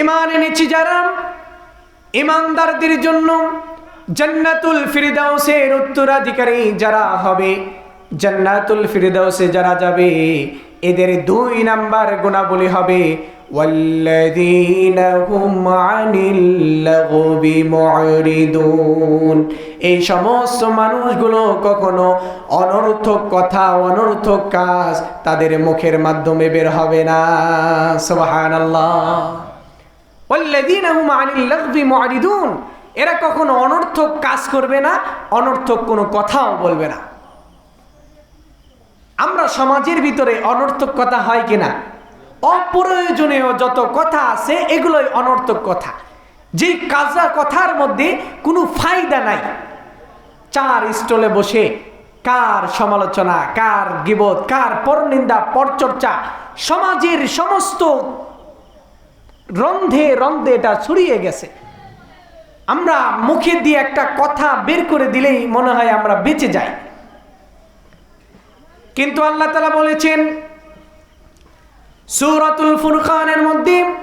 ইমান এনেছি যারা ইমানদারদের জন্য জান্নাতুল ফিরদাউসের উত্তরাধিকারী যারা হবে, জান্নাতুল ফিরদাউসে যারা যাবে, এদের দুই নাম্বার গুণাবলী হবে এই সমস্ত মানুষগুলো কখনো অনর্থক কথা, অনর্থক কাজ তাদের মুখের মাধ্যমে বের হবে না। সোহান আল্লাহ এরা কখনো অনর্থক কাজ করবে না, অনর্থক কোনো কথাও বলবে না। আমরা সমাজের ভিতরে অনর্থক কথা হয় কিনা? অপ্রয়োজনীয় যত কথা আছে, এগুলোই অনর্থক কথা। যে কাজা কথার মধ্যে কোনো ফায়দা নাই। চার স্টলে বসে কার সমালোচনা, কার গিবত, কার পরনিন্দা, পরচর্চা, সমাজের সমস্ত রন্ধে রন্ধে এটা ছড়িয়ে গেছে। আমরা মুখে দিয়ে একটা কথা বের করে দিলেই মনে হয় আমরা বেঁচে যাই। কিন্তু আল্লাহ তালা বলেছেন, সুরাতুল ফুরখানের মধ্যে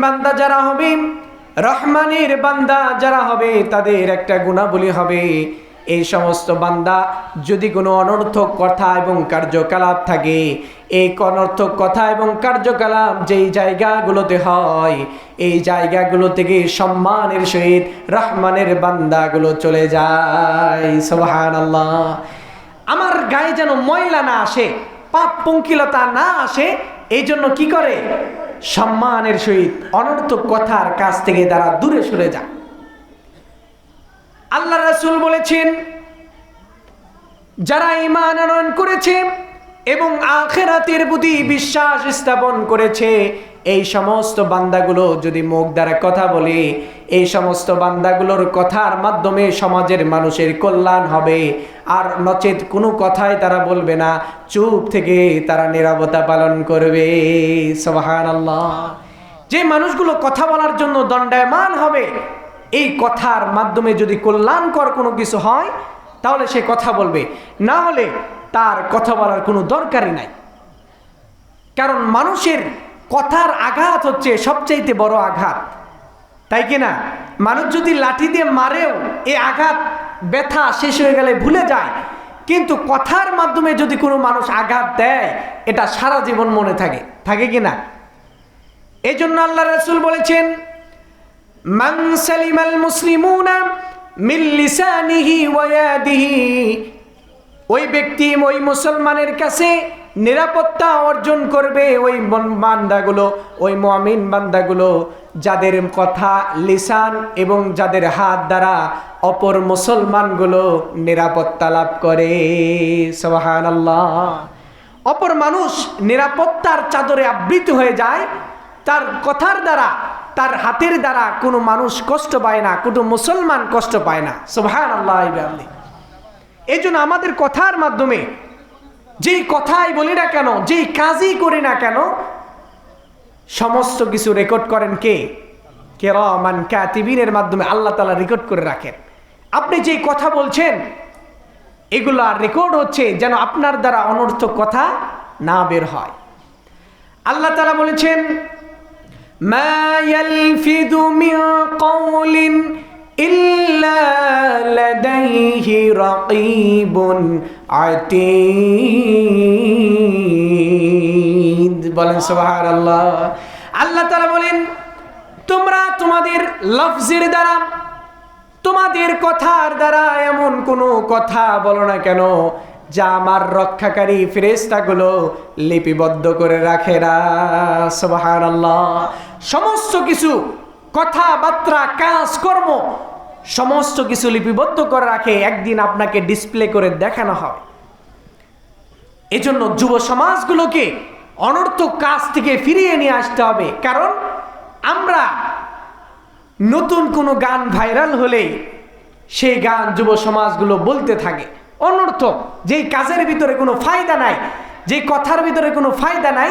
বান্দা যারা হবে, রহমানের বান্দা যারা হবে, তাদের একটা গুণাবলী হবে। এই সমস্ত বান্দা যদি কোনো অনর্থক কথা এবং কার্যকলাপ থাকে, এই অনর্থক কথা এবং কার্যকলাপ যেই জায়গাগুলোতে হয়, এই জায়গাগুলো থেকে সম্মানের সহিত রহমানের বান্দাগুলো চলে যায়। সোহান আল্লাহ আমার গায়ে যেন ময়লা না আসে, পাপ পঙ্কিলতা না আসে এই জন্য কি করে? সম্মানের সহিত অনর্থক কথার কাছ থেকে তারা দূরে সরে যায়। আল্লাহ রাসুল বলেছেন, যারা ইমান আনয়ন করেছে এবং আখেরাতের প্রতি বিশ্বাস স্থাপন করেছে, এই সমস্ত বান্দাগুলো যদি মুখ দ্বারা কথা বলে, এই সমস্ত বান্দাগুলোর কথার মাধ্যমে সমাজের মানুষের কল্যাণ হবে। আর নচেত কোনো কথাই তারা বলবে না, চুপ থেকে তারা নিরাপত্তা পালন করবে। সবাহান আল্লাহ যে মানুষগুলো কথা বলার জন্য দণ্ডায়মান হবে এই কথার মাধ্যমে যদি কল্যাণকর কোনো কিছু হয়, তাহলে সে কথা বলবে। না হলে তার কথা বলার কোনো দরকারই নাই। কারণ মানুষের কথার আঘাত হচ্ছে সবচাইতে বড় আঘাত। তাই কি না? মানুষ যদি লাঠি দিয়ে মারেও এ আঘাত ব্যথা শেষ হয়ে গেলে ভুলে যায়, কিন্তু কথার মাধ্যমে যদি কোনো মানুষ আঘাত দেয়, এটা সারা জীবন মনে থাকে। থাকে কি না? এই জন্য আল্লাহ রসুল বলেছেন মান সালিমাল মুসলিমুনা মিন লিসানিহি ওয়া ওই ব্যক্তি ওই মুসলমানের কাছে নিরাপত্তা অর্জন করবে ওই বান্দাগুলো, ওই মমিন বান্দাগুলো, যাদের কথা লিসান এবং যাদের হাত দ্বারা অপর মুসলমানগুলো নিরাপত্তা লাভ করে। সোহান আল্লাহ অপর মানুষ নিরাপত্তার চাদরে আবৃত হয়ে যায়, তার কথার দ্বারা তার হাতের দ্বারা কোনো মানুষ কষ্ট পায় না, কোনো মুসলমান কষ্ট পায় না। সোহান আল্লাহ এই জন্য আমাদের কথার মাধ্যমে, যেই কথাই বলি না কেন, যেই কাজই করি না কেন, সমস্ত কিছু রেকর্ড করেন কে? কেরমান ক্যাতিবিনের মাধ্যমে আল্লাহ তালা রেকর্ড করে রাখেন। আপনি যেই কথা বলছেন, এগুলো রেকর্ড হচ্ছে যেন আপনার দ্বারা অনর্থক কথা না বের হয়। আল্লাহ তালা বলেছেন মা ইয়ালফিদু মিন কওলিন إلا لديه رقيب عتيد বলেন সুবহান আল্লাহ আল্লাহ তারা বলেন তোমরা তোমাদের লফজের দ্বারা তোমাদের কথার দ্বারা এমন কোনো কথা বলো না কেন যা আমার রক্ষাকারী ফেরেস্তাগুলো লিপিবদ্ধ করে রাখে না সুবহান আল্লাহ সমস্ত কিছু কথাবার্তা কাজ, কর্ম, সমস্ত কিছু লিপিবদ্ধ করে রাখে, একদিন আপনাকে ডিসপ্লে করে দেখানো হবে এজন্য যুব সমাজগুলোকে অনর্থক কাজ থেকে ফিরিয়ে নিয়ে আসতে হবে। কারণ আমরা নতুন কোনো গান ভাইরাল হলেই সেই গান যুব সমাজগুলো বলতে থাকে। অনর্থক, যেই কাজের ভিতরে কোনো ফায়দা নাই, যেই কথার ভিতরে কোনো ফায়দা নাই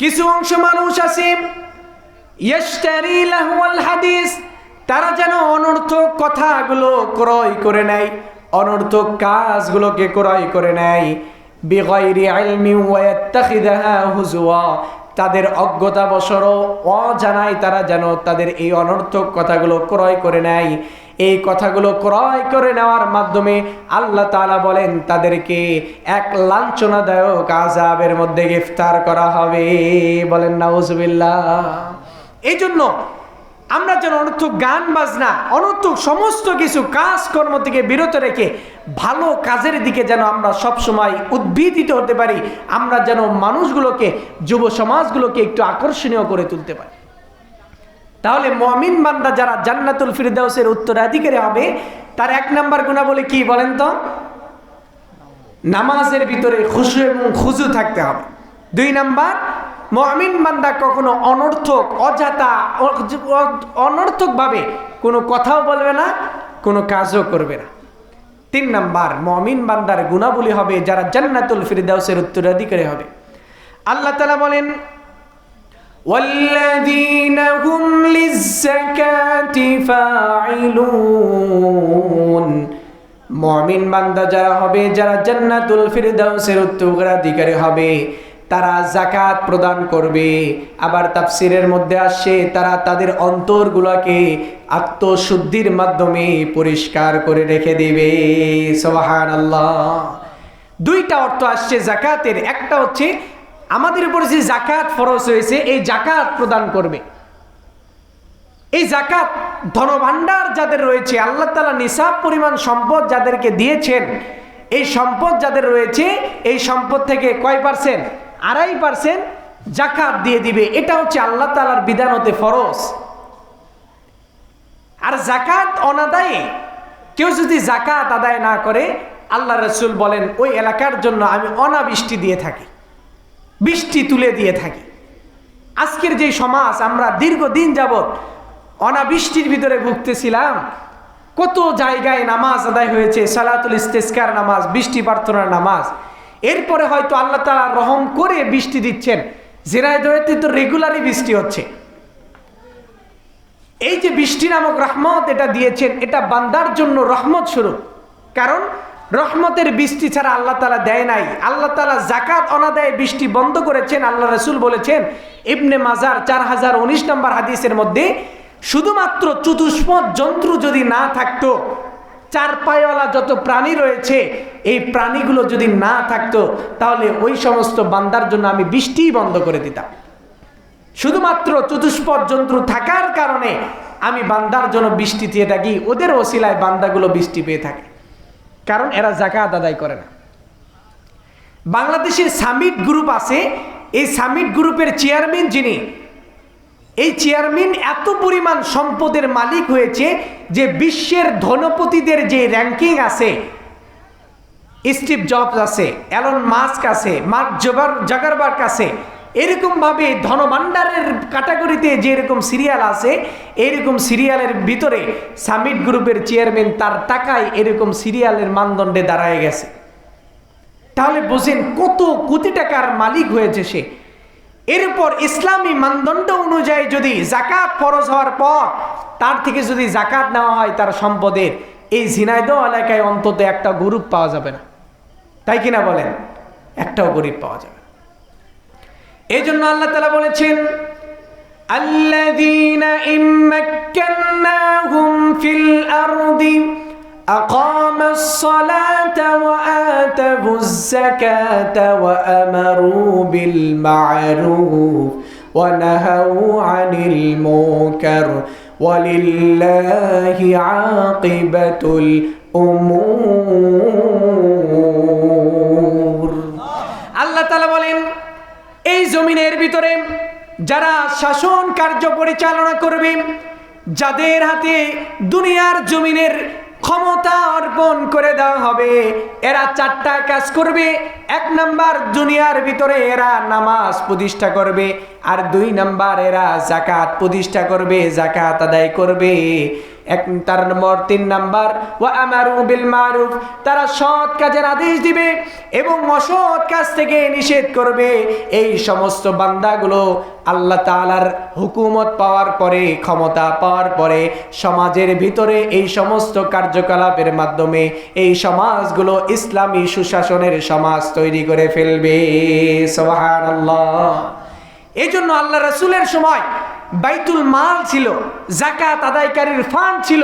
কিছু অংশ মানুষ আছে হাদিস, তারা যেন অনর্থক কথাগুলো ক্রয় করে নেয়, অনর্থক কাজগুলোকে ক্রয় করে নেয়। তাদের অজ্ঞতা বসর অজানায় তারা যেন তাদের এই অনর্থক কথাগুলো ক্রয় করে নেয়। এই কথাগুলো ক্রয় করে নেওয়ার মাধ্যমে আল্লাহ তাআলা বলেন, তাদেরকে এক লাঞ্ছনাদায়ক আজাবের মধ্যে গ্রেফতার করা হবে। বলেন, নাউজুবিল্লাহ। এই জন্য আমরা যেন অনর্থক গান বাজনা, অনর্থক সমস্ত কিছু কাজকর্ম থেকে বিরত রেখে ভালো কাজের দিকে যেন আমরা সব সময় উদ্ভিদিত হতে পারি, আমরা যেন মানুষগুলোকে, যুব সমাজগুলোকে একটু আকর্ষণীয় করে তুলতে পারি। তাহলে মমিন বান্দা যারা জান্নাতুল ফিরদাউসের উত্তরাধিকারী হবে, তার এক নাম্বার গুণা বলে কি বলেন তো? নামাজের ভিতরে খুশু এবং খুজু থাকতে হবে। দুই নাম্বার, মমিন বান্দা কখনো অনর্থক অজাতা অনর্থকভাবে কোনো কথাও বলবে না, কোনো কাজও করবে না। তিন নাম্বার, মমিন বান্দার গুণাবলী হবে যারা জান্নাতুল ফিরদাউসের উত্তরাধিকারী হবে। আল্লাহ তালা বলেন والذين هم للزكاة فاعلون মমিন বান্দা যারা হবে যারা জান্নাতুল ফিরদাউসের উত্তরাধিকারী হবে তারা জাকাত প্রদান করবে আবার তাফসিরের মধ্যে আসছে তারা তাদের অন্তরগুলোকে আত্মশুদ্ধির মাধ্যমে পরিষ্কার করে রেখে দেবে সোহান আল্লাহ দুইটা অর্থ আসছে জাকাতের একটা হচ্ছে আমাদের উপরে যে জাকাত ফরজ হয়েছে, এই জাকাত প্রদান করবে। এই জাকাত ধনভাণ্ডার যাদের রয়েছে, আল্লাহ তালা নিসাব পরিমাণ সম্পদ যাদেরকে দিয়েছেন, এই সম্পদ যাদের রয়েছে, এই সম্পদ থেকে কয় পার্সেন্ট? আড়াই পার্সেন্ট জাকাত দিয়ে দিবে। এটা হচ্ছে আল্লাহ তালার বিধান হতে ফরজ। আর জাকাত অনাদায়ে, কেউ যদি জাকাত আদায় না করে, আল্লাহ রসুল বলেন, ওই এলাকার জন্য আমি অনাবৃষ্টি দিয়ে থাকি। বৃষ্টি তুলে দিয়ে থাকি। আজকের যে সমাজ, আমরা দীর্ঘদিন যাবৎ অনাবৃষ্টির ভিতরে ভুগতেছিলাম। কত জায়গায় নামাজ আদায় হয়েছে, সালাতুল ইস্তেস্কার নামাজ, বৃষ্টি প্রার্থনার নামাজ। এরপরে হয়তো আল্লাহ তালা রহম করে বৃষ্টি দিচ্ছেন। জেরায় জেরায়দয়তে তো রেগুলারই বৃষ্টি হচ্ছে। এই যে বৃষ্টি নামক রহমত এটা দিয়েছেন, এটা বান্দার জন্য রহমত স্বরূপ। কারণ রহমতের বৃষ্টি ছাড়া আল্লাহ তালা দেয় নাই। আল্লাহ তালা জাকাত অনাদায় বৃষ্টি বন্ধ করেছেন, আল্লাহ রসুল বলেছেন, ইবনে মাজার চার হাজার উনিশ নম্বর হাদিসের মধ্যে, শুধুমাত্র চতুষ্পদ যন্ত্র যদি না থাকতো চার পায়ওয়ালা যত প্রাণী রয়েছে, এই প্রাণীগুলো যদি না থাকতো, তাহলে ওই সমস্ত বান্দার জন্য আমি বৃষ্টিই বন্ধ করে দিতাম। শুধুমাত্র চতুষ্পদ যন্ত্র থাকার কারণে আমি বান্দার জন্য বৃষ্টি দিয়ে থাকি, ওদের ওসিলায় বান্দাগুলো বৃষ্টি পেয়ে থাকে। কারণ এরা জাকাত আদায় করে না। বাংলাদেশের সামিট গ্রুপ আছে, এই সামিট গ্রুপের চেয়ারম্যান যিনি, এই চেয়ারম্যান এত পরিমাণ সম্পদের মালিক হয়েছে যে বিশ্বের ধনপতিদের যে র্যাঙ্কিং আছে, স্টিভ জবস আছে অ্যালন মাস্ক আছে, মার্ক জোবার জাগারবার্গ আছে এরকমভাবে ধনভাণ্ডারের ক্যাটাগরিতে যেরকম সিরিয়াল আছে, এরকম সিরিয়ালের ভিতরে সামিট গ্রুপের চেয়ারম্যান তার টাকায় এরকম সিরিয়ালের মানদণ্ডে দাঁড়ায় গেছে। তাহলে বোঝেন কত কোটি টাকার মালিক হয়েছে সে। এরপর ইসলামী মানদণ্ড অনুযায়ী যদি জাকাত ফরজ হওয়ার পর তার থেকে যদি জাকাত নেওয়া হয় তার সম্পদের, এই ঝিনাইদ এলাকায় অন্তত একটা গরিব পাওয়া যাবে না। তাই কিনা বলেন? একটাও গরিব পাওয়া যাবে এই জন্য আল্লাহ তালা বলেছেন الذين إن مكناهم في الأرض أقام الصلاة وآتوا الزكاة وأمروا بالمعروف ونهوا عن المنكر ولله عاقبة الأمور ভিতরে যারা শাসন কার্য পরিচালনা করবে, যাদের হাতে দুনিয়ার জমিনের ক্ষমতা অর্পণ করে দেওয়া হবে, এরা চারটা কাজ করবে। এক নাম্বার দুনিয়ার ভিতরে এরা নামাজ প্রতিষ্ঠা করবে, আর দুই নাম্বার এরা জাকাত প্রতিষ্ঠা করবে জাকাত আদায় করবে। এক, তার নম্বর তিন নাম্বার, ওয়া আমারু বিল মারুফ তারা সৎ কাজের আদেশ দিবে এবং অসৎ কাজ থেকে নিষেধ করবে। এই সমস্ত বান্দাগুলো আল্লাহ তাআলার হুকুমত পাওয়ার পরে, ক্ষমতা পাওয়ার পরে, সমাজের ভিতরে এই সমস্ত কার্যকলাপের মাধ্যমে এই সমাজগুলো ইসলামী সুশাসনের সমাজ তৈরি করে ফেলবে, সুবহানাল্লাহ। এই জন্য আল্লাহ রাসূলের সময় বাইতুল মাল ছিল জাকাত আদায়কারীর ফান্ড ছিল।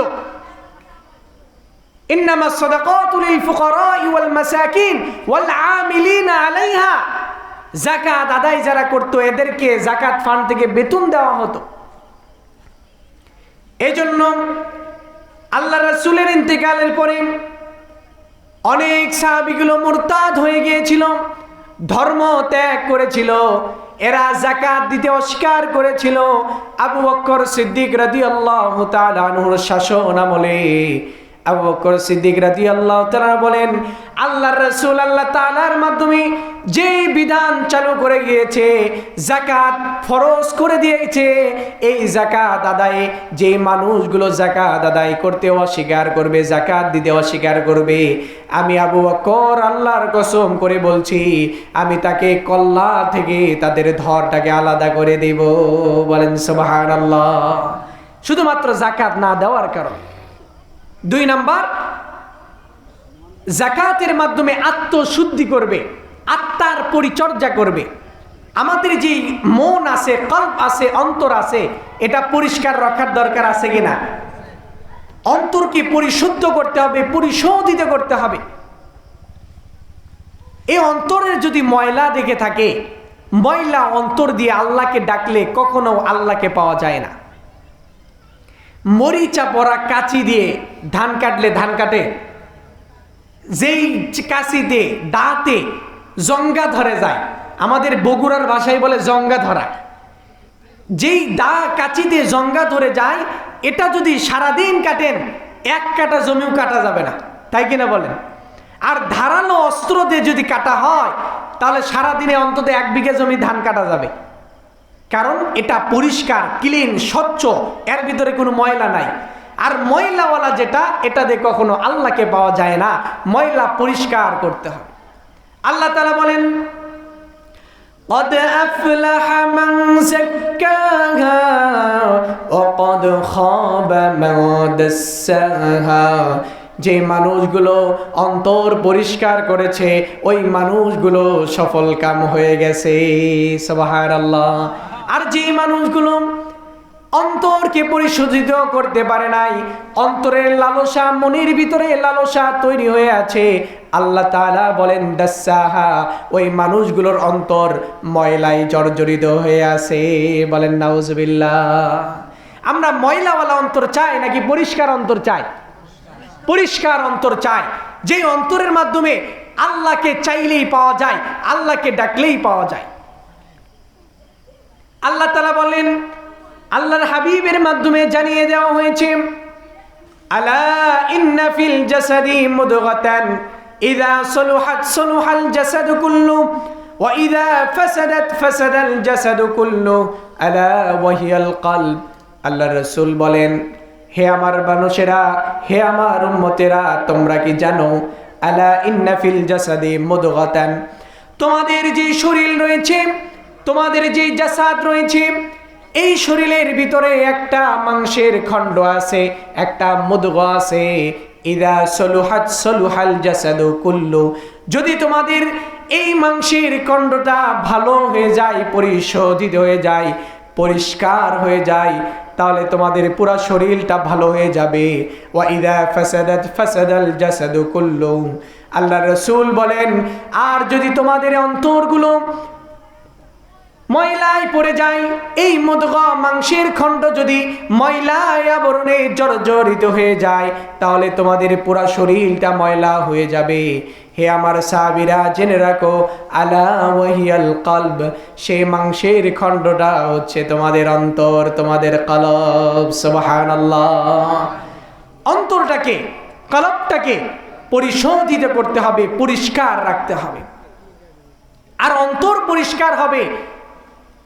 লিল ফুকারাই ওয়াল মাসাকিন ওয়াল জাকাত আদায় যারা করতো, এদেরকে জাকাত ফান্ড থেকে বেতন দেওয়া হতো। এজন্য আল্লাহ রাসূলের ইন্তেকালের পরে অনেক সাহাবিগুলো মোরতাদ হয়ে গিয়েছিল, ধর্ম ত্যাগ করেছিল, এরা জাকাত দিতে অস্বীকার করেছিল। আবু বক্কর সিদ্দিক রাদিয়াল্লাহু তাআলা আনহুর শাসন আমলে আবু বক্কর সিদ্দিক রাদি আল্লাহ তালা বলেন আল্লাহ রসুল আল্লাহ তালার মাধ্যমে যে বিধান চালু করে গিয়েছে জাকাত ফরজ করে দিয়েছে, এই জাকাত আদায়ে যে মানুষগুলো জাকাত আদায় করতে অস্বীকার করবে জাকাত দিতে অস্বীকার করবে, আমি আবু বকর আল্লাহর কসম করে বলছি, আমি তাকে কল্লা থেকে তাদের ধরটাকে আলাদা করে দেব। বলেন সুবাহান আল্লাহ শুধুমাত্র জাকাত না দেওয়ার কারণ। দুই নাম্বার, জাকাতের মাধ্যমে আত্মশুদ্ধি করবে, আত্মার পরিচর্যা করবে। আমাদের যে মন আছে, কল্প আছে, অন্তর আছে, এটা পরিষ্কার রাখার দরকার আছে কিনা? অন্তরকে পরিশুদ্ধ করতে হবে, পরিশোধিত করতে হবে। এই অন্তরের যদি ময়লা দেখে থাকে, ময়লা অন্তর দিয়ে আল্লাহকে ডাকলে কখনো আল্লাহকে পাওয়া যায় না। মরিচা পরা কাচি দিয়ে ধান কাটলে ধান কাটে। যেই দিয়ে দাঁতে জঙ্গা ধরে যায়, আমাদের বগুড়ার ভাষায় বলে জঙ্গা ধরা। যেই দা কাচি দিয়ে জঙ্গা ধরে যায়, এটা যদি সারাদিন কাটেন, এক কাটা জমিও কাটা যাবে না। তাই কিনা বলেন? আর ধারালো অস্ত্র দিয়ে যদি কাটা হয়, তাহলে সারাদিনে অন্তত এক বিঘে জমি ধান কাটা যাবে। কারণ এটা পরিষ্কার ক্লিন স্বচ্ছ এর ভিতরে কোনো ময়লা নাই আর ময়লাওয়ালা যেটা এটা দিয়ে কখনো আল্লাহকে পাওয়া যায় না ময়লা পরিষ্কার করতে হবে আল্লাহ তালা বলেন قد أفلح من زكاها وقد خاب من دساها যে মানুষগুলো অন্তর পরিষ্কার করেছে ওই মানুষগুলো সফল কাম হয়ে গেছে সবাহার আল্লাহ আর যে মানুষগুলো অন্তরকে পরিশোধিত করতে পারে নাই, অন্তরের লালসা, মনের ভিতরে লালসা তৈরি হয়ে আছে, আল্লাহ তাআলা বলেন, দাসাহা, ওই মানুষগুলোর অন্তর ময়লায় জর্জরিত হয়ে আছে। বলেন, নাউজবিল্লাহ। আমরা ময়লাওয়ালা অন্তর চাই নাকি পরিষ্কার অন্তর চাই? পরিষ্কার অন্তর চাই। যে অন্তরের মাধ্যমে আল্লাহকে চাইলেই পাওয়া যায়, আল্লাহকে ডাকলেই পাওয়া যায়। আল্লাহ তালা বলেন, আল্লাহর হাবিবের মাধ্যমে জানিয়ে দেওয়া হয়েছে, আলা ইন্না ফিল জাসাদি মুদগাতান, ইদা সলুহাত সলুহাল জাসাদ কুল্লু, ওয়া ইদা ফাসাদাত ফাসাদাল জাসাদ কুল্লু, আলা ওয়াহিয়াল কলব। আল্লাহ রাসূল বলেন, হে আমার মানুষেরা, হে আমার উম্মতেরা, তোমরা কি জানো, আলা ইন্না ফিল জাসাদি মুদগাতান, তোমাদের যে শরীর রয়েছে তোমাদের যে জাসাদ রয়েছে, এই শরীরের ভিতরে একটা মাংসের খণ্ড আছে, একটা মুদগ আছে। ইদা সলুহাত সলুহাল জাসাদু কুল্লু। যদি তোমাদের এই মাংসের খণ্ডটা ভালো হয়ে যায়, পরিশোধিত হয়ে যায়, পরিষ্কার হয়ে যায়, তাহলে তোমাদের পুরা শরীরটা ভালো হয়ে যাবে। ওয়া ইদা ফাসাদাত ফাসাদাল জাসাদু কুল্লু। আল্লাহ রসুল বলেন, আর যদি তোমাদের অন্তরগুলো ময়লায় পড়ে যায়। এই মদগা মাংসের খণ্ড যদি ময়লায় আবরণে জর্জরিত হয়ে যায়, তাহলে তোমাদের পুরা শরীরটা ময়লা হয়ে যাবে। হে আমার সাবিরা জেনে রাখো, আলা ওয়াহিয়াল কলব সেই মাংসের খণ্ডটা হচ্ছে তোমাদের অন্তর, তোমাদের কলব, সুবহানাল্লাহ। অন্তরটাকে, কলবটাকে পরিশোধিত করতে হবে, পরিষ্কার রাখতে হবে। আর অন্তর পরিষ্কার হবে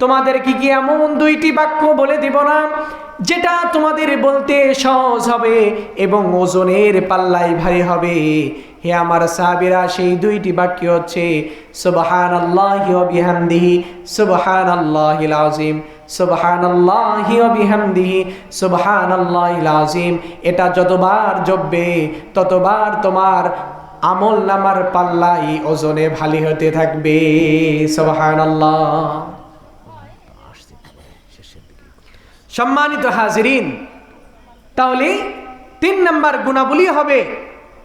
তোমাদের কি কি এমন দুইটি বাক্য বলে দিব না? যেটা তোমাদের বলতে সহজ হবে এবং ওজনের পাল্লাই ভারী হবে। হে আমার সাহাবিরা, সেই দুইটি বাক্য হচ্ছে সুবহান আল্লাহ বিহামদিহি সুবহান আল্লাহ আজিম সুবহান আল্লাহ বিহামদিহি সুবহান আল্লাহ আজিম এটা যতবার জপবে, ততবার তোমার আমল নামার পাল্লাই ওজনে ভারী হতে থাকবে। সুবহান আল্লাহ সম্মানিত হাজিরিন, তাহলে তিন নম্বর গুণাবলী হবে,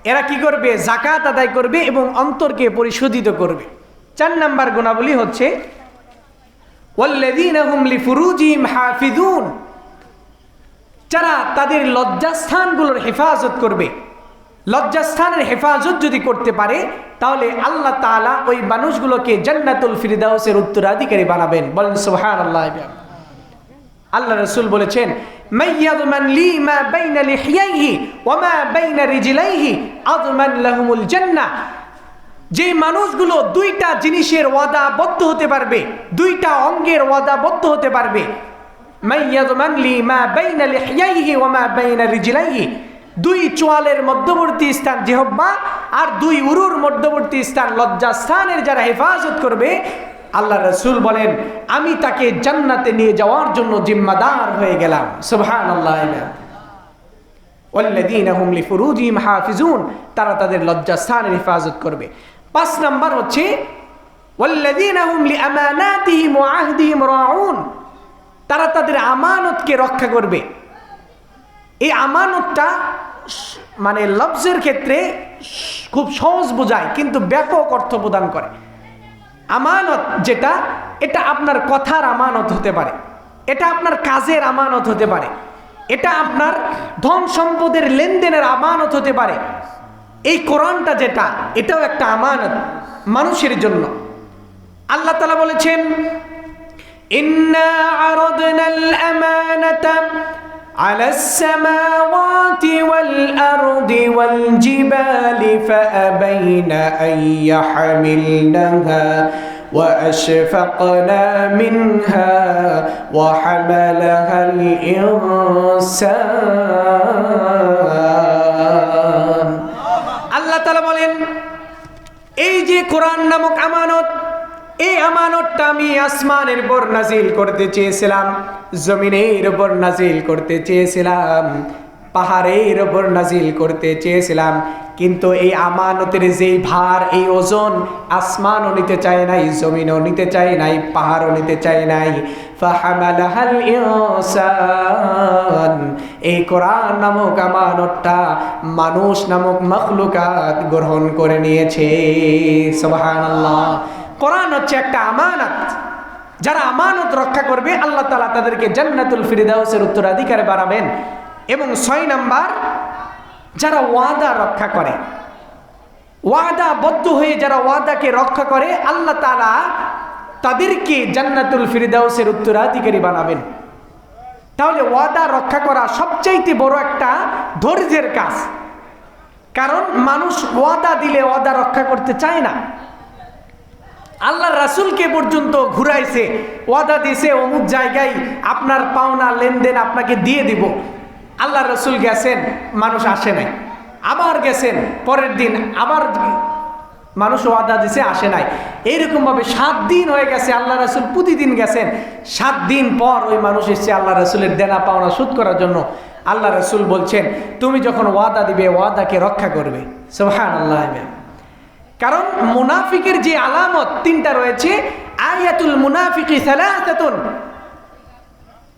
এরা কি করবে? জাকাত আদায় করবে এবং অন্তরকে পরিশোধিত করবে। চার নাম্বার গুণাবলী হচ্ছে হাফিদুন যারা তাদের লজ্জাস্থানগুলোর হেফাজত করবে। লজ্জাস্থানের হেফাজত যদি করতে পারে, তাহলে আল্লাহ তাআলা ওই মানুষগুলোকে জান্নাতুল ফিরদাউসের উত্তরাধিকারী বানাবেন। বলেন সুবহান আল্লাহ আল্লাহ রসুল বলেছেন যে মানুষগুলো দুইটা জিনিসের ওয়াদাবদ্ধ হতে পারবে, দুইটা অঙ্গের ওয়াদাবদ্ধ হতে পারবে দুই চোয়ালের মধ্যবর্তী স্থান জেহব্বা আর দুই উরুর মধ্যবর্তী স্থান লজ্জাস্থানের যারা হেফাজত করবে আল্লাহ রসুল বলেন, আমি তাকে জান্নাতে নিয়ে যাওয়ার জন্য জিম্মাদার হয়ে গেলাম। সুবহান আল্লাহ তারা তাদের হেফাজত করবে। পাঁচ নাম্বার হচ্ছে তারা তাদের আমানতকে রক্ষা করবে। এই আমানতটা মানে লফজের ক্ষেত্রে খুব সহজ বোঝায়, কিন্তু ব্যাপক অর্থ প্রদান করে। আমানত যেটা, এটা আপনার কথার আমানত হতে পারে। এটা আপনার কাজের আমানত হতে পারে। এটা আপনার ধন সম্পদের লেনদেনের আমানত হতে পারে। এই কোরআনটা যেটা, এটাও একটা আমানত মানুষের জন্য। আল্লাহ তালা বলেছেন على السماوات والأرض والجبال فأبين أن يحملنها وأشفقنا منها وحملها الإنسان الله تعالى বলেন এই যে কোরআন নামক আমানত এই আমানতটা আমি আসমানের উপর নাজিল করতে চেয়েছিলাম, জমিনের উপর নাজিল করতে চেয়েছিলাম, পাহাড়ের ওপর নাজিল করতে চেয়েছিলাম। কিন্তু এই আমানতের যেই ভার, এই ওজন আসমানও নিতে চায় নাই, জমিনও নিতে চায় নাই, পাহাড়ও নিতে চায় নাই। এই কোরআন নামক আমানতটা মানুষ নামক মখলুকাত গ্রহণ করে নিয়েছে। সুবহানাল্লাহ। কোরআন হচ্ছে একটা আমানত। যারা আমানত রক্ষা করবে, আল্লাহ তালা তাদেরকে জান্নাতুল ফিরিদাউসের উত্তরাধিকারে বাড়াবেন এবং ছয় নাম্বার, যারা ওয়াদা রক্ষা করে ওয়াদা বদ্ধ হয়ে যারা ওয়াদাকে রক্ষা করে, আল্লাহ তালা তাদেরকে জান্নাতুল ফিরিদাউসের উত্তরাধিকারী বানাবেন। তাহলে ওয়াদা রক্ষা করা সবচাইতে বড় একটা ধৈর্যের কাজ। কারণ মানুষ ওয়াদা দিলে ওয়াদা রক্ষা করতে চায় না। আল্লাহ রাসুলকে পর্যন্ত ঘুরাইছে, ওয়াদা দিছে, অমুক জায়গায় আপনার পাওনা লেনদেন আপনাকে দিয়ে দিব। আল্লাহ রসুল গেছেন, মানুষ আসে নাই। আবার গেছেন, পরের দিন আবার মানুষ ওয়াদা দিছে, আসে নাই। এইরকমভাবে সাত দিন হয়ে গেছে আল্লাহ রসুল, প্রতিদিন গেছেন। সাত দিন পর ওই মানুষ এসছে আল্লাহ রসুলের দেনা পাওনা সুদ করার জন্য। আল্লাহ রসুল বলছেন, তুমি যখন ওয়াদা দিবে, ওয়াদাকে রক্ষা করবে। সোহান আল্লাহ কারণ মুনাফিকের যে আলামত তিনটা রয়েছে, আয়াতুল মুনাফিকি সালাসাতুন।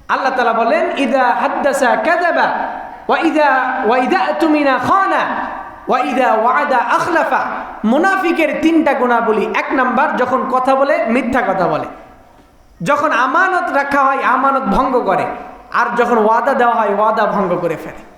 আল্লাহ তালা বলেন, ইদা হাদ্দাসা কাযাবা, ওয়া ইদা ওয়া ইদা তুমিনা খানা, ওয়া ইদা ওয়াদা আখলাফা। মুনাফিকের তিনটা গুণাবলী, এক নাম্বার যখন কথা বলে, মিথ্যা কথা বলে। যখন আমানত রাখা হয়, আমানত ভঙ্গ করে। আর যখন ওয়াদা দেওয়া হয়, ওয়াদা ভঙ্গ করে ফেলে।